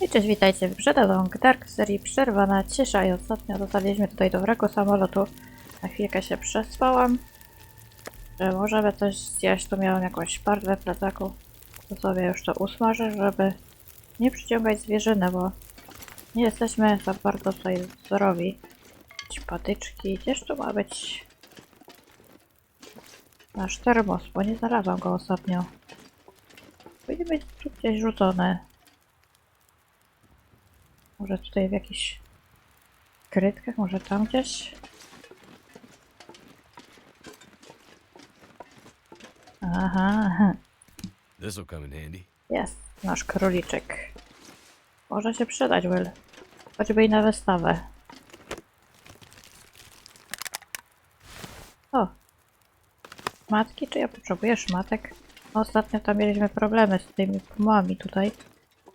I cześć, witajcie w Przedawąg Dark serii Przerwana Cisza i ostatnio dostaliśmy tutaj dobrego samolotu. Na chwilkę się przespałam. Że możemy coś zjeść, tu miałem jakąś parwę w plecaku. To sobie już to usmażę, żeby nie przyciągać zwierzyny, bo nie jesteśmy za bardzo tutaj zdrowi. Patyczki, gdzież tu ma być nasz termos, bo nie znalazłam go ostatnio. Powinien być tu gdzieś rzucony. Może tutaj w jakichś krytkach, może tam gdzieś? Aha. This'll come in handy. jest nasz króliczek. Może się przydać, Will. Choćby i na wystawę. O! Szmatki? Czy ja potrzebuję szmatek? Ostatnio tam mieliśmy problemy z tymi pumami tutaj.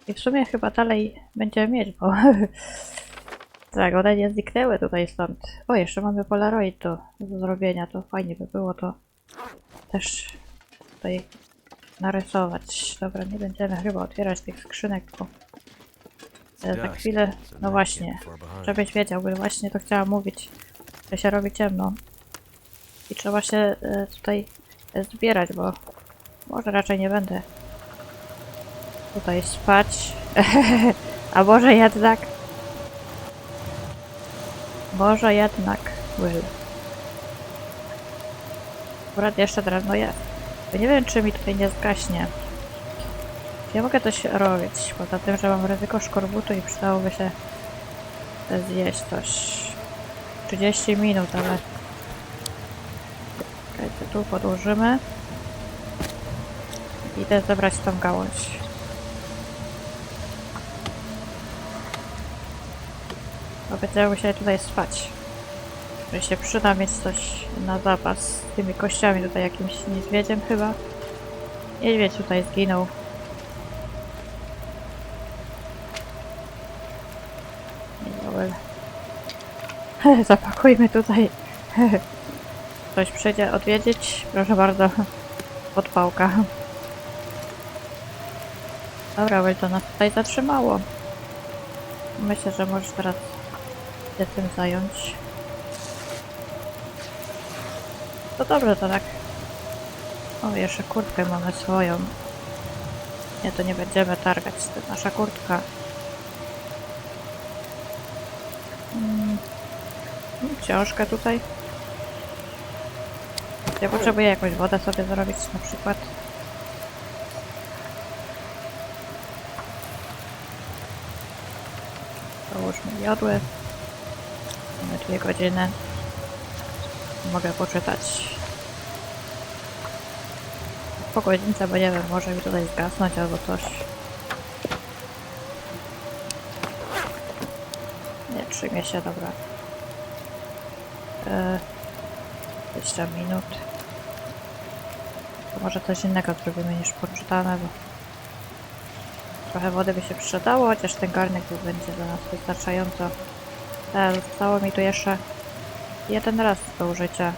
I w sumie chyba dalej będziemy mieć, bo... tak, one nie zniknęły tutaj stąd. O, jeszcze mamy Polaroid do, do zrobienia, to fajnie by było to też tutaj narysować. Dobra, nie będziemy chyba otwierać tych skrzynek, bo za chwilę... No właśnie, żebyś wiedział, bo właśnie to chciałam mówić, że się robi ciemno. I trzeba się e, tutaj zbierać, bo może raczej nie będę tutaj spać. A może jednak? Może jednak, Will. Akurat jeszcze drewno jest. Bo nie wiem, czy mi tutaj nie zgaśnie. Ja mogę coś robić, poza tym, że mam ryzyko szkorbutu i przydałoby się zjeść coś. 30 minut, ale... Czekajcie, tu podłożymy. Idę zebrać tą gałąź. Bo będziemy musieli tutaj spać. Że się przyda mieć coś na zapas z tymi kościami tutaj jakimś niedźwiedziem chyba. Niedźwiedź tutaj zginął. Niedobel. Zapakujmy tutaj. Ktoś przyjdzie odwiedzić? Proszę bardzo. Podpałka. Dobra, Will, to nas tutaj zatrzymało. Myślę, że możesz teraz się tym zająć. To dobrze, to tak. O, jeszcze kurtkę mamy swoją. Nie, to nie będziemy targać, to nasza kurtka. Mm. Mm, Książkę tutaj. Ja potrzebuję jakąś wodę sobie zrobić na przykład. Połóżmy jodły. Dwie godziny. Mogę poczytać. Po godzince, bo nie wiem, może mi tutaj zgasnąć albo coś. Nie, trzymie się, dobra. E, 20 minut. To może coś innego zrobimy niż poczytane, bo trochę wody by się przydało, chociaż ten garnek tu będzie dla nas wystarczająco. Tak, zostało mi tu jeszcze jeden raz do użycia.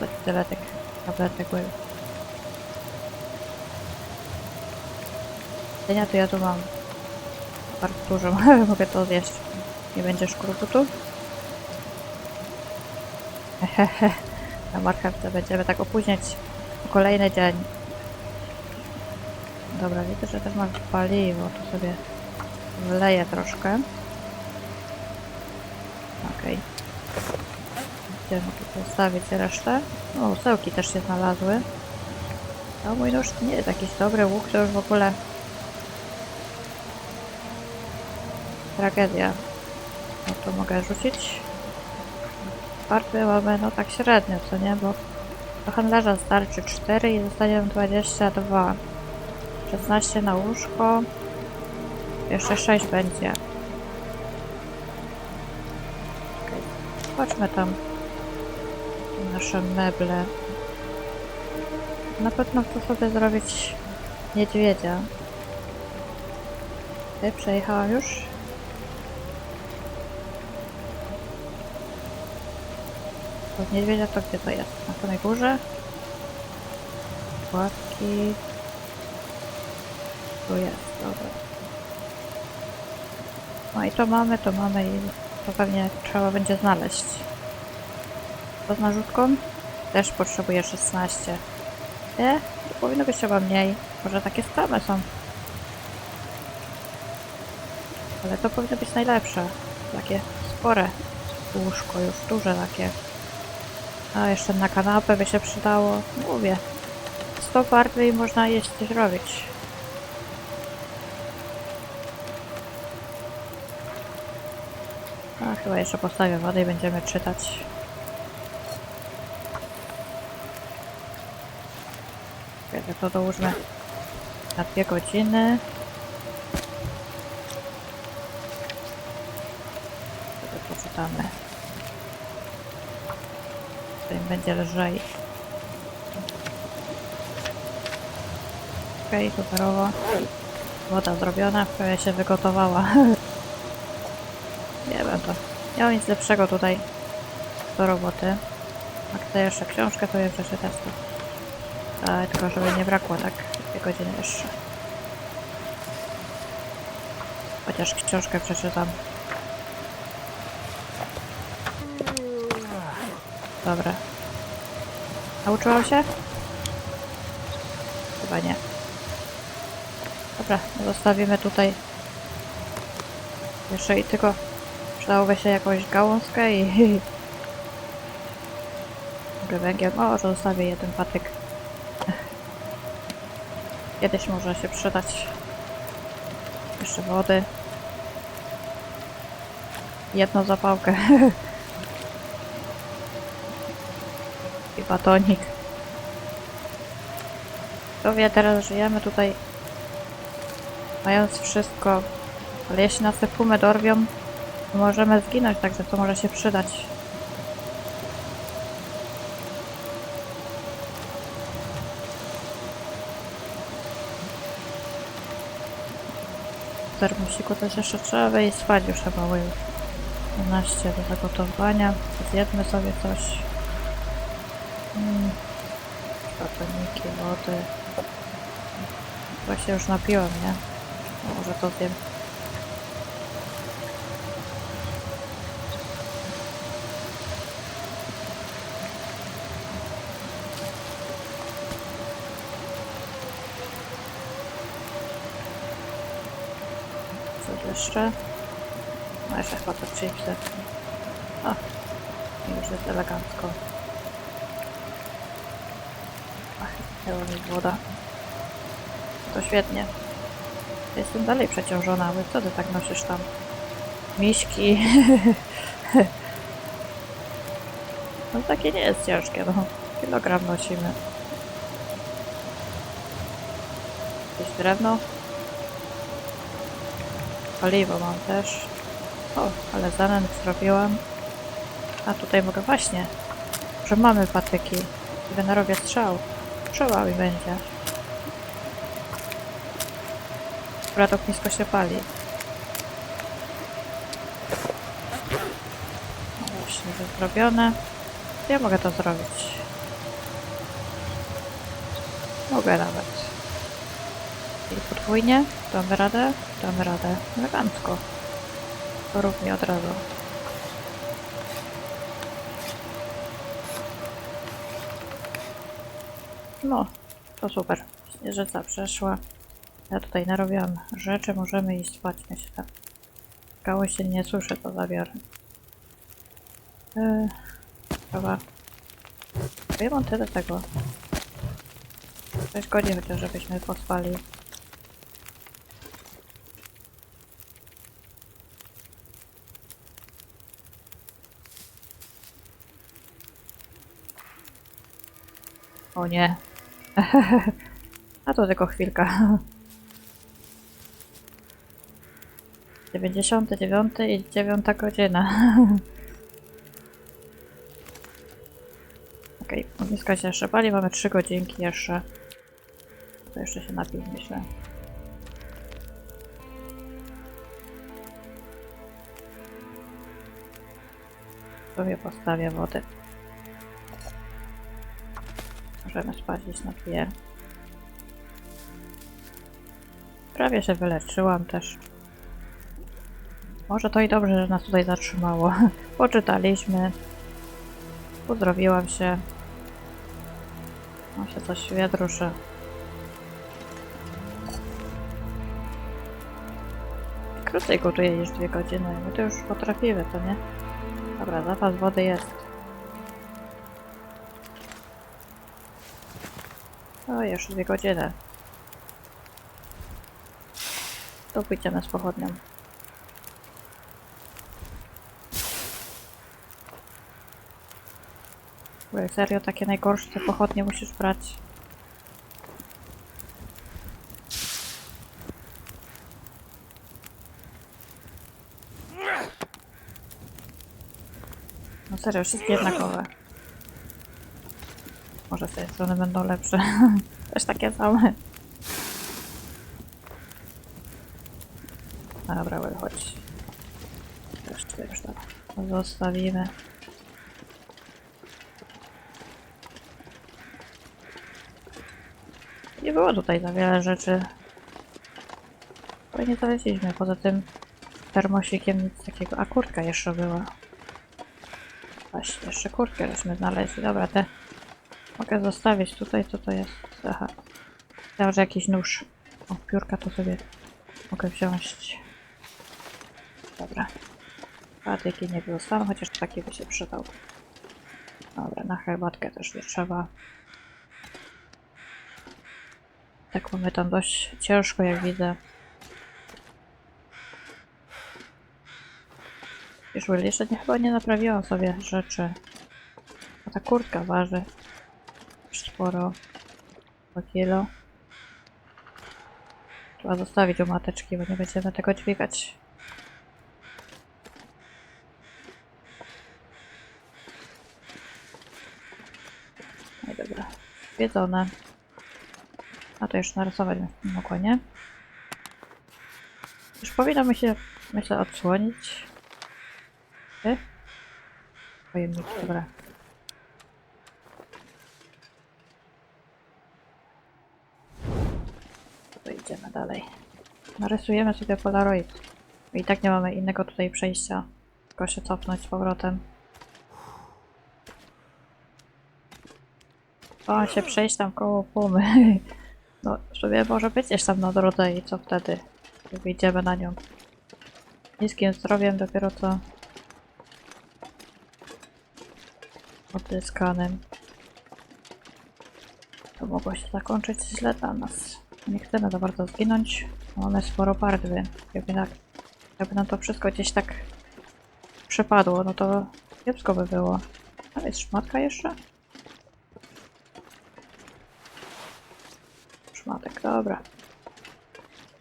Co tyle tych tabletek były. Dynia to ja tu mam bardzo dużo, mogę to zjeść. Nie będzie szkruputu. Hehehe, na marchewce będziemy tak opóźniać kolejny dzień. Dobra, widzę, że też mam paliwo, to sobie wleję troszkę. Okej. Gdzie mogę zostawić resztę? O, sełki też się znalazły. A mój nóż nie jest jakiś dobry łuk, to już w ogóle tragedia. No to mogę rzucić. Farby mamy no tak średnio, co nie? Bo do handlarza starczy 4 i zostanie nam 22. 16 na łóżko. Jeszcze 6 będzie. Okej. Chodźmy tam. Nasze meble. Na pewno chcę sobie zrobić niedźwiedzia. Okej, przejechałam już. Od niedźwiedzia to gdzie to jest? Na samej górze? Łapki. tu jest, dobra. No i to mamy, to mamy i to pewnie trzeba będzie znaleźć. To z narzutką? Też potrzebuję 16. Nie? To powinno być chyba mniej. Może takie same są. Ale to powinno być najlepsze. Takie spore łóżko, już duże takie. A jeszcze na kanapę by się przydało. Mówię. 100 barwy i można jeść coś robić. A chyba jeszcze postawię wodę i będziemy czytać. Kiedy to dołóżmy na dwie godziny. Wtedy poczytamy. Im będzie lżej. Okej, okay, superowo. Woda zrobiona, prawie się wygotowała. Mam nic lepszego tutaj do roboty. A chcę jeszcze książkę, to je przeczytać to. Ale tylko żeby nie brakło tak dwie godziny jeszcze. Chociaż książkę przeczytam. Dobra. Nauczyłam się? Chyba nie. Dobra, zostawimy tutaj. Jeszcze i tylko przydałoby się jakąś gałązkę i... Może węgiel. O, zostawię jeden patyk. Kiedyś może się przydać. Jeszcze wody. Jedną zapałkę. I batonik. To wie, teraz żyjemy tutaj mając wszystko. Ale jeśli nas te pumy dorwią, możemy zginąć, także to może się przydać. termosiku też jeszcze trzeba wejść spać już chyba łył. 12 do zagotowania. Zjedzmy sobie coś. Mm. Batoniki, wody. Chyba się już napiłem, nie? Może to wiem. Jeszcze? No jeszcze chyba to chipsy. O, już jest elegancko. Ach, mi woda. To świetnie. Jestem dalej przeciążona, ale co ty tak nosisz tam? Miśki. no takie nie jest ciężkie, no. Kilogram nosimy. Jakieś drewno. Paliwo mam też. O, ale zanęt zrobiłam. A tutaj mogę właśnie. Że mamy patyki. Sobie narobię strzał. Strzała mi będzie. Dobra, to ognisko się pali. No właśnie, to zrobione. Ja mogę to zrobić. Mogę nawet. I podwójnie. Damy radę? Damy radę. Elegancko. Mi od razu. No, to super. Śnieżyca przeszła. Ja tutaj narobiłam rzeczy, możemy iść spać, myślę. Gałąź się nie słyszy, to zabiorę. Yy, chyba. Ja mam tyle tego. 6 godzin chociaż, żebyśmy pospali. O nie. A to tylko chwilka. 99 i 9 godzina. Okej, okay, się jeszcze pali, mamy 3 godzinki jeszcze. To jeszcze się napił, myślę. Sobie postawię wody. Możemy gdzieś na dwie. prawie się wyleczyłam też. Może to i dobrze, że nas tutaj zatrzymało. Poczytaliśmy. Uzdrowiłam się. No się coś wiedruszy. Krócej gotuję niż dwie godziny. My to już potrafimy, to nie? Dobra, zapas wody jest. O, jeszcze dwie godziny. To pójdziemy z pochodnią. Bo serio takie najgorsze te pochodnie musisz brać. No serio, wszystkie jednakowe. Może z tej strony będą lepsze. Też takie same. Dobra, Will, chodź. Tutaj już dobra. To Zostawimy. Nie było tutaj za wiele rzeczy. Fajnie znaleźliśmy. Poza tym termosikiem nic takiego. A kurtka jeszcze była. Właśnie, jeszcze kurtkę żeśmy znaleźli. Dobra, te mogę zostawić tutaj. Co to jest? Aha. Że jakiś nóż. O, piórka to sobie mogę wziąć. Dobra. Patyki nie zostaną, chociaż taki by się przydał. Dobra, na herbatkę też nie trzeba. Tak mamy tam dość ciężko, jak widzę. Już jeszcze nie, chyba nie naprawiłam sobie rzeczy. A ta kurtka waży sporo. Po kilo. Trzeba zostawić u mateczki, bo nie będziemy tego dźwigać. No i dobra. Wiedzone. A to już narysować bym mogła, nie? Już powinno mi się, myślę, odsłonić. Ty? Pojemnik, dobra. To idziemy dalej. Narysujemy sobie Polaroid. I tak nie mamy innego tutaj przejścia. Tylko się cofnąć z powrotem. O, się przejść tam koło pumy. No, sobie może być gdzieś tam na drodze i co wtedy? Wyjdziemy na nią. Niskim zdrowiem dopiero co odzyskanym. To mogło się zakończyć źle dla nas. Nie chcemy za bardzo zginąć. Mamy sporo barwy. Jakby, tak, jakby nam to wszystko gdzieś tak przepadło, no to kiepsko by było. A jest szmatka jeszcze? Szmatek, dobra.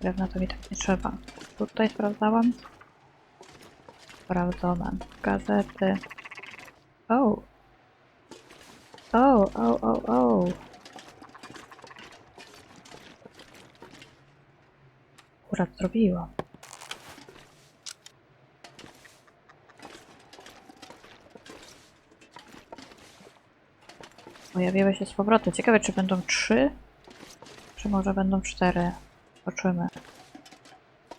Drewna to mi tak nie trzeba. Tutaj sprawdzałam. Sprawdzone. Gazety. O! O, o, o, o! Akurat zrobiłam. Pojawiły się z powrotem. Ciekawe, czy będą trzy, czy może będą cztery. Zobaczymy.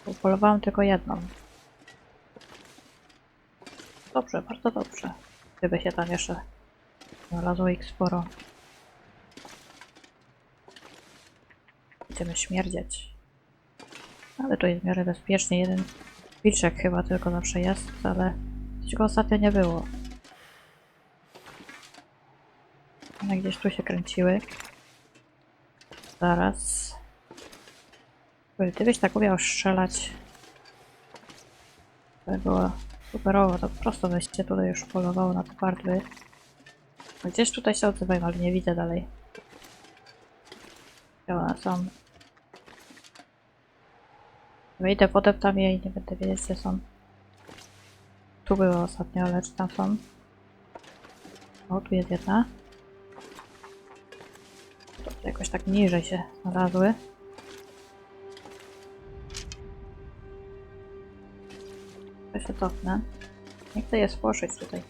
Upolowałam tylko jedną. Dobrze, bardzo dobrze. Gdyby się tam jeszcze znalazło ich sporo. Będziemy śmierdzieć. Ale to jest w miarę bezpiecznie. Jeden wilczek chyba tylko zawsze jest, ale go ostatnio nie było. One gdzieś tu się kręciły. Zaraz. Oj, Gdybyś tak umiał strzelać, to by było superowo. To prosto byście tutaj już polowało na te partwy. Gdzieś tutaj się odzywają, ale nie widzę dalej. One są? Wyjdę podeptam je i nie będę wiedzieć gdzie są. Tu były ostatnio, ale tam są? O, tu jest jedna. To jakoś tak niżej się znalazły. To się cofnę. Nie chcę je spłoszyć tutaj.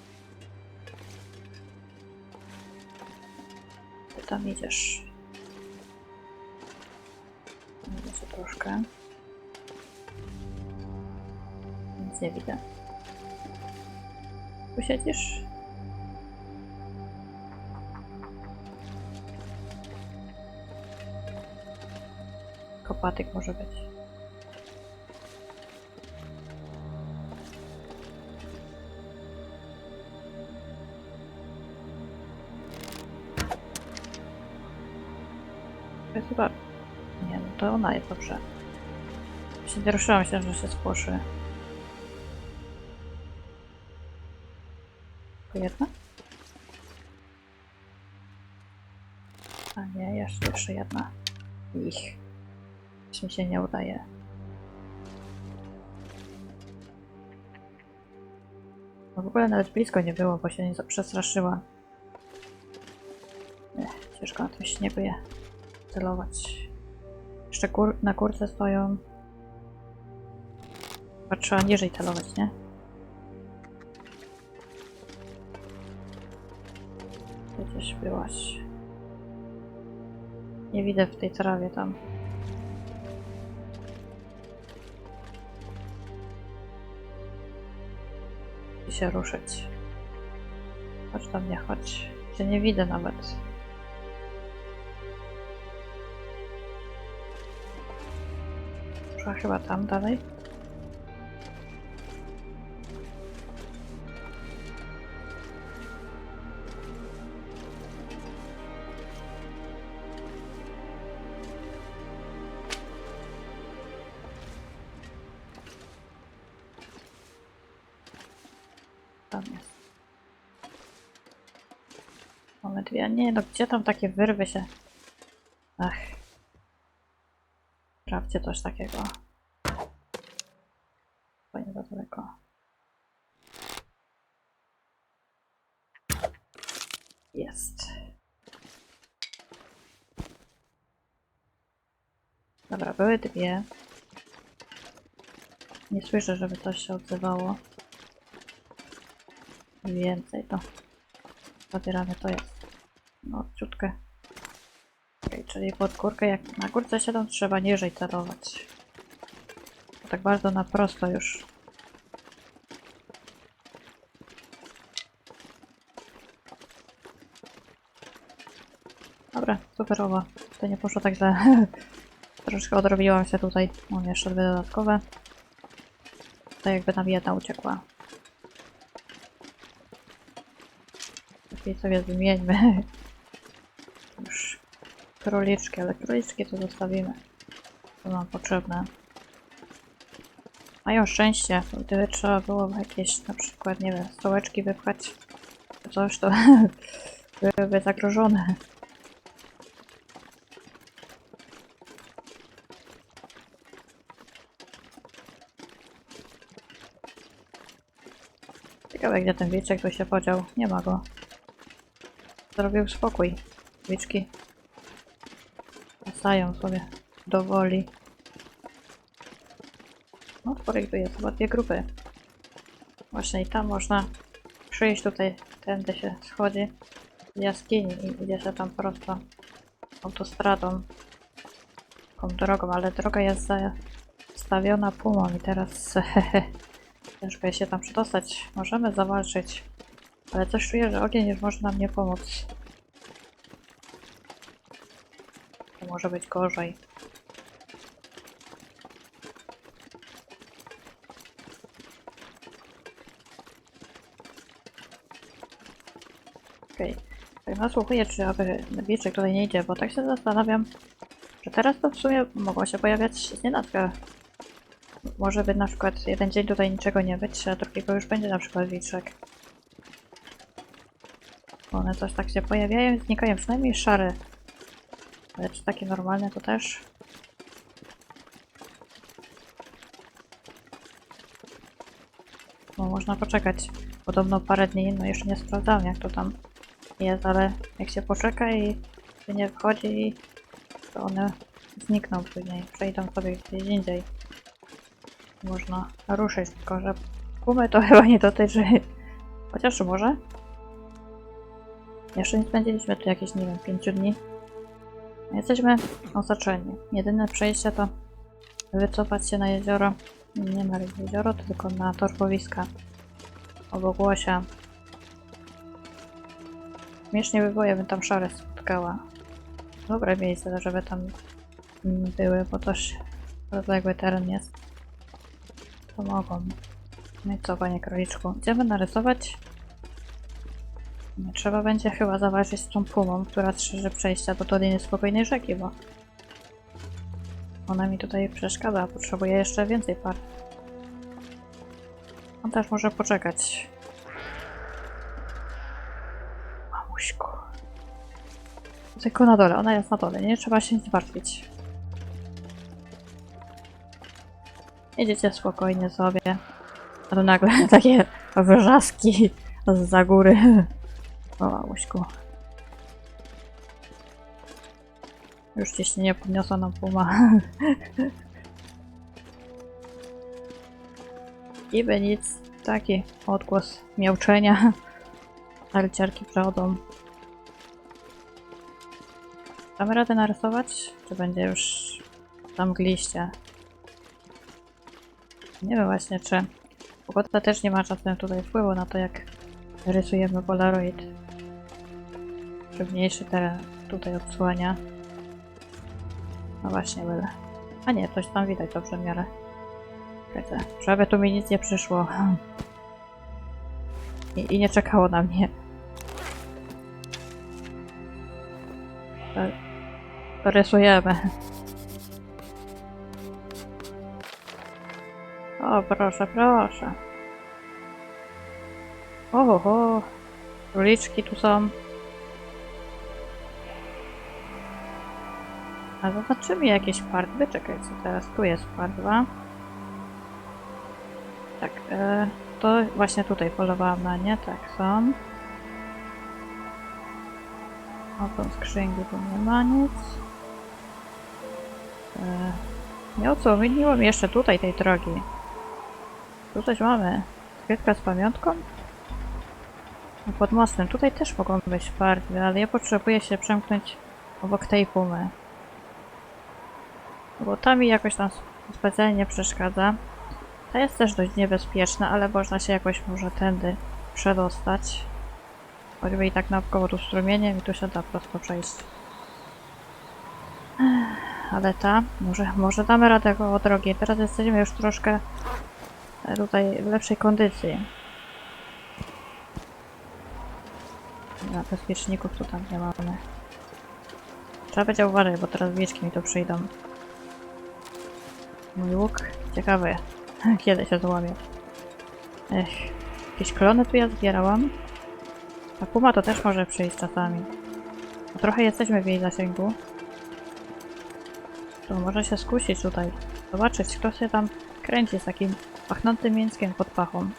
Ty tam idziesz. Idę troszkę. Nie widzę. Tu siedzisz? Kopatyk może być. Jest chyba... Nie, no to ona jest dobrze. Się ruszyłam się, że się spłoszy. Tylko jedna? A nie, jeszcze, jeszcze jedna. Ich. Już mi się nie udaje. No w ogóle nawet blisko nie było, bo się nie przestraszyła. Ech, ciężko na tym śniegu je celować. Jeszcze kur na kurce stoją. Chyba trzeba niżej celować, nie? Gdzieś byłaś. Nie widzę w tej trawie tam. I się ruszyć. Chodź do mnie, chodź. Cię nie widzę nawet. Szła chyba tam dalej. Tam jest. Mamy dwie. Nie no, gdzie tam takie wyrwy się? Ach. Sprawdźcie coś takiego. To nie za daleko. Jest. Dobra, były dwie. Nie słyszę, żeby coś się odzywało. Więcej to. Zabieramy to jest. No, ciutkę. Okej, czyli pod górkę, jak na górce siedzą, trzeba niżej celować. Tak bardzo na prosto już. Dobra, superowo. To nie poszło tak źle. Troszkę odrobiłam się tutaj. Mam jeszcze dwie dodatkowe. To jakby nam jedna uciekła. Lepiej sobie zmieńmy. Już króliczki, ale króliczki to zostawimy. To nam potrzebne. Mają szczęście, gdyby trzeba było jakieś na przykład, nie wiem, stołeczki wypchać, coś, to byłyby zagrożone. Ciekawe, gdzie ten wilczek tu się podział. Nie ma go. Zrobił spokój. Wilczki wracają sobie do woli. No, jest chyba dwie grupy. Właśnie i tam można przyjść tutaj, tędy się schodzi z jaskini i idzie się tam prosto autostradą, taką drogą, ale droga jest zastawiona pumą i teraz ciężko jest się tam przedostać. Możemy zawalczyć, ale coś czuję, że ogień już może nam nie pomóc. To może być gorzej. Okej. Tak nasłuchuję, czy aby wilczek tutaj nie idzie, bo tak się zastanawiam, że teraz to w sumie mogło się pojawiać znienacka. Może by na przykład jeden dzień tutaj niczego nie być, a drugiego już będzie na przykład wilczek. One coś tak się pojawiają i znikają, przynajmniej szare. Ale czy takie normalne to też? Bo można poczekać. Podobno parę dni, no jeszcze nie sprawdzałem jak to tam jest, ale jak się poczeka i się nie wchodzi, to one znikną później, przejdą sobie gdzieś indziej. Można ruszyć, tylko że gumy to chyba nie dotyczy. Chociaż może? Jeszcze nie spędziliśmy tu jakieś, nie wiem, 5 dni. Jesteśmy osaczeni. Jedyne przejście to wycofać się na jezioro Nie na jezioro, tylko na torfowiska. Obok Łosia. Śmiesznie by było, jakbym tam szarę spotkała. Dobre miejsce, żeby tam były, bo też rozległy teren jest. To mogą. No i co, panie króliczku? Idziemy narysować? Trzeba będzie chyba zaważyć z tą pumą, która strzeże przejścia do Doliny Spokojnej Rzeki, bo ona mi tutaj przeszkadza. Potrzebuję jeszcze więcej par. On też może poczekać. Mamuśku. Tylko na dole, ona jest na dole, nie trzeba się nic martwić. Jedziecie spokojnie sobie. A tu nagle takie wrzaski z góry. O, mamuśku. Już ciśnienie podniosła nam puma. Niby nic. Taki odgłos miauczenia. Arciarki przodą. Damy radę narysować? Czy będzie już tam gliście? Nie wiem właśnie, czy pogoda też nie ma czasem tutaj wpływu na to, jak rysujemy Polaroid. Czy mniejszy teren tutaj odsłania. No właśnie, byle. A nie, coś tam widać dobrze w miarę. Czekajcie, żeby tu mi nic nie przyszło. I, I nie czekało na mnie. To rysujemy. O, proszę, proszę. Oho, króliczki tu są. A zobaczymy jakieś partwy. Czekaj, co teraz? Tu jest partwa. Tak, e, to właśnie tutaj polowałam na nie. Tak, są. O, tą skrzynkę tu nie ma nic. E, nie o co, wyniło jeszcze tutaj tej drogi. Tu coś mamy. Skrytka z pamiątką? No, Pod mostem. Tutaj też mogą być partwy, ale ja potrzebuję się przemknąć obok tej pumy. Bo ta mi jakoś tam specjalnie przeszkadza. Ta jest też dość niebezpieczna, ale można się jakoś może tędy przedostać. Choćby i tak naokoło tu strumieniem i tu się da prosto przejść. Ale ta, może, może damy radę koło drogi. Teraz jesteśmy już troszkę e, tutaj w lepszej kondycji. Na bezpieczników tu tam nie mamy. Trzeba będzie uważać, bo teraz wilczki mi tu przyjdą. Mój łuk. Ciekawe, kiedy się złamie. Ech, jakieś klony tu ja zbierałam. Ta puma to też może przyjść czasami. No, trochę jesteśmy w jej zasięgu. To może się skusić tutaj. Zobaczyć, kto się tam kręci z takim pachnącym mięskiem pod pachą.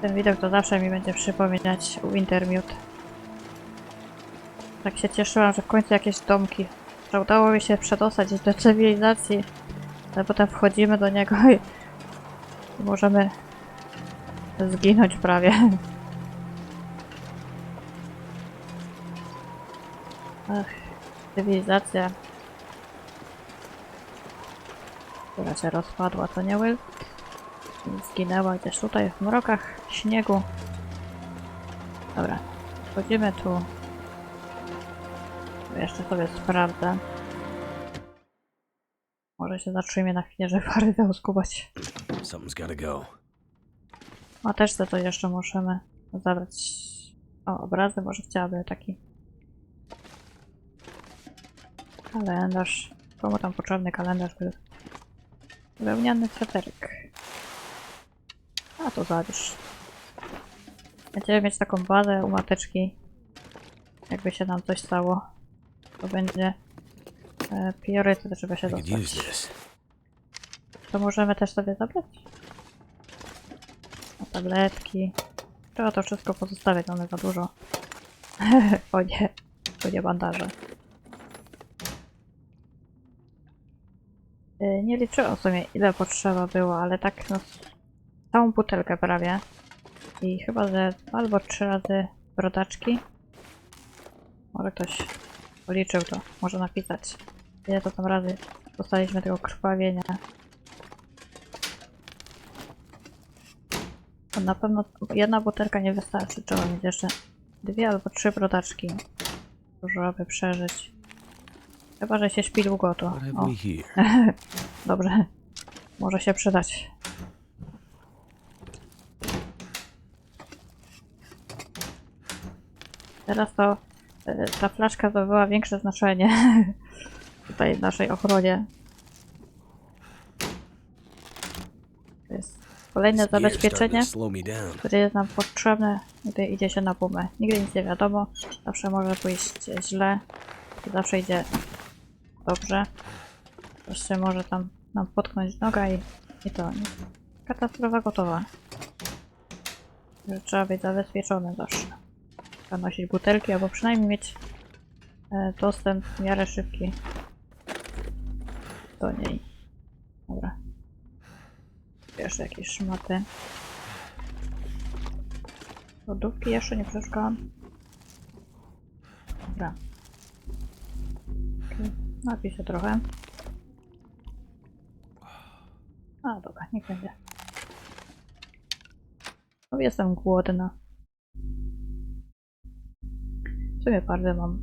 Ten widok to zawsze mi będzie przypominać Wintermute. Tak się cieszyłam, że w końcu jakieś domki. Że udało mi się przedostać do cywilizacji. Ale potem wchodzimy do niego i możemy zginąć prawie. Ach, cywilizacja. Która się rozpadła, to nie Will? Zginęła gdzieś tutaj w mrokach śniegu. Dobra, wchodzimy tu. Jeszcze sobie sprawdzę. Może się zatrzymie na chwilę, żeby parę uskubać. Something's gotta go. A też za to jeszcze musimy zabrać. O, obrazy może chciałaby taki. Kalendarz. Komu tam potrzebny kalendarz był? Wełniany sweterek. A to zabierz. Będziemy mieć taką bazę u mateczki. Jakby się nam coś stało. To będzie e, priorytet, żeby się dostać. To możemy też sobie zabrać? No, tabletki. Trzeba to wszystko pozostawiać, mamy za dużo. o nie, to nie bandaże. Yy, Nie liczyłam sobie ile potrzeba było, ale tak no całą butelkę prawie. I chyba, że albo trzy razy brodaczki. Może ktoś policzył to. Może napisać. Ile to tam razy dostaliśmy tego krwawienia. To na pewno jedna butelka nie wystarczy. Trzeba mieć jeszcze dwie albo trzy brodaczki. Żeby przeżyć. Chyba, że się śpi długo, to. O, dobrze. Może się przydać. Teraz to ta flaszka zdobyła większe znaczenie tutaj w naszej ochronie. To jest kolejne zabezpieczenie, które jest nam potrzebne, gdy idzie się na pumę. Nigdy nic nie wiadomo, zawsze może pójść źle, zawsze idzie dobrze. Jeszcze może tam nam potknąć noga i, i to. Katastrofa gotowa. Trzeba być zabezpieczony zawsze. Trzeba nosić butelki, albo przynajmniej mieć e, dostęp w miarę szybki do niej. Dobra. Jeszcze jakieś szmaty. Lodówki jeszcze nie przeszukałam. Dobra. Okay. Napiszę trochę. A, dobra, niech będzie. O, jestem głodna. W sumie bardzo mam.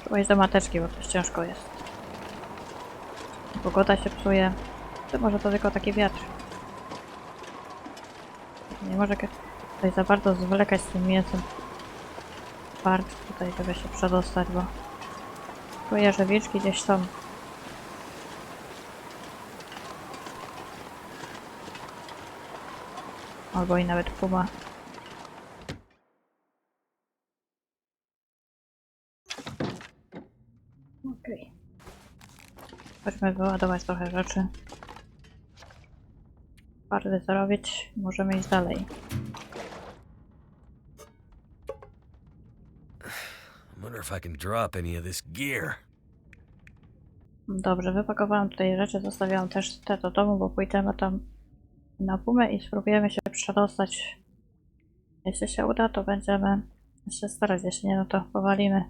Trzeba iść do mateczki, bo to ciężko jest. Pogoda się psuje. To może to tylko taki wiatr. Nie może tutaj za bardzo zwlekać z tym mięsem. Bardzo tutaj, żeby się przedostać, bo czuję, że wilczki gdzieś są. Albo i nawet puma. Okej. Chodźmy wyładować trochę rzeczy. Parę zrobić. Możemy iść dalej. I wonder if I can drop any of this gear. Dobrze, wypakowałam tutaj rzeczy, zostawiałam też te do domu, bo pójdziemy tam na pumę i spróbujemy się przedostać. Jeśli się uda, to będziemy się starać, jeśli nie, no to powalimy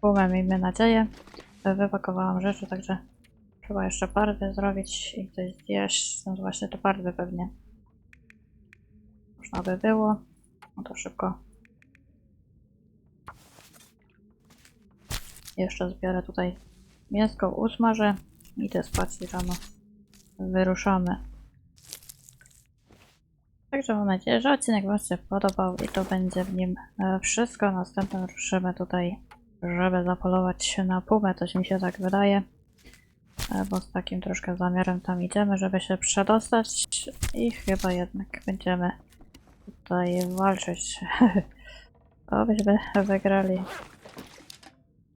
pumę, miejmy nadzieję. Wypakowałam rzeczy, także trzeba jeszcze barwy zrobić i coś zjeść. Są właśnie te barwy pewnie. Można by było. No to szybko. Jeszcze zbiorę tutaj mięsko, usmażę. Idę spać i rano wyruszamy. Także mam nadzieję, że odcinek Wam się podobał i to będzie w nim e, wszystko. Następnym ruszymy tutaj, żeby zapolować na pumę, coś mi się tak wydaje. E, Bo z takim troszkę zamiarem tam idziemy, żeby się przedostać i chyba jednak będziemy tutaj walczyć. To byśmy wygrali